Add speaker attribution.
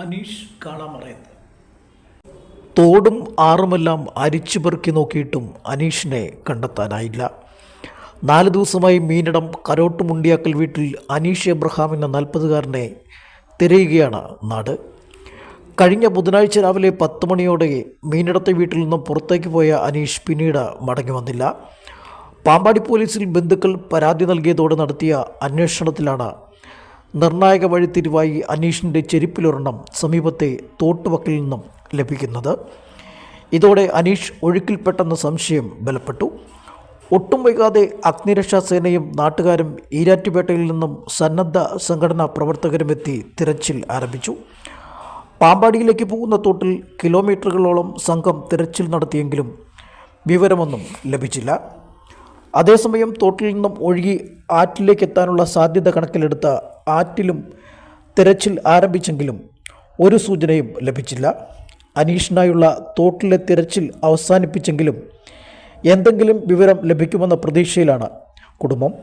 Speaker 1: അനീഷ് കാളാമറയത്ത്.
Speaker 2: തോടും ആറുമെല്ലാം അരിച്ചു പെറുക്കി നോക്കിയിട്ടും അനീഷിനെ കണ്ടെത്താനായില്ല. നാല് ദിവസമായി മീനിടം കരോട്ടുമുണ്ടിയാക്കൽ വീട്ടിൽ അനീഷ് എബ്രഹാം എന്ന നാൽപ്പതുകാരനെ തിരയുകയാണ് നാട്. കഴിഞ്ഞ ബുധനാഴ്ച രാവിലെ പത്ത് മണിയോടെ മീനടത്തെ വീട്ടിൽ നിന്നും പുറത്തേക്ക് പോയ അനീഷ് പിന്നീട് മടങ്ങി വന്നില്ല. പാമ്പാടി പോലീസിൽ ബന്ധുക്കൾ പരാതി നൽകിയതോടെ നടത്തിയ അന്വേഷണത്തിലാണ് നിർണായക വഴിത്തിരിവായി അനീഷിന്റെ ചെരുപ്പിലൊരെണ്ണം സമീപത്തെ തോട്ടുവക്കിൽ നിന്നും ലഭിക്കുന്നത്. ഇതോടെ അനീഷ് ഒഴുക്കിൽപ്പെട്ടെന്ന സംശയം ബലപ്പെട്ടു. ഒട്ടും വൈകാതെ അഗ്നിരക്ഷാ സേനയും നാട്ടുകാരും ഈരാറ്റുപേട്ടയിൽ നിന്നും സന്നദ്ധ സംഘടനാ പ്രവർത്തകരും എത്തി തിരച്ചിൽ ആരംഭിച്ചു. പാമ്പാടിയിലേക്ക് പോകുന്ന തോട്ടിൽ കിലോമീറ്ററുകളോളം സംഘം തിരച്ചിൽ നടത്തിയെങ്കിലും വിവരമൊന്നും ലഭിച്ചില്ല. അതേസമയം തോട്ടിൽ നിന്നും ഒഴുകി ആറ്റിലേക്ക് എത്താനുള്ള സാധ്യത കണക്കിലെടുത്ത ആറ്റിലും തിരച്ചിൽ ആരംഭിച്ചെങ്കിലും ഒരു സൂചനയും ലഭിച്ചില്ല. അനീഷിനായുള്ള തോട്ടിലെ തിരച്ചിൽ അവസാനിപ്പിച്ചെങ്കിലും എന്തെങ്കിലും വിവരം ലഭിക്കുമെന്ന പ്രതീക്ഷയിലാണ് കുടുംബം.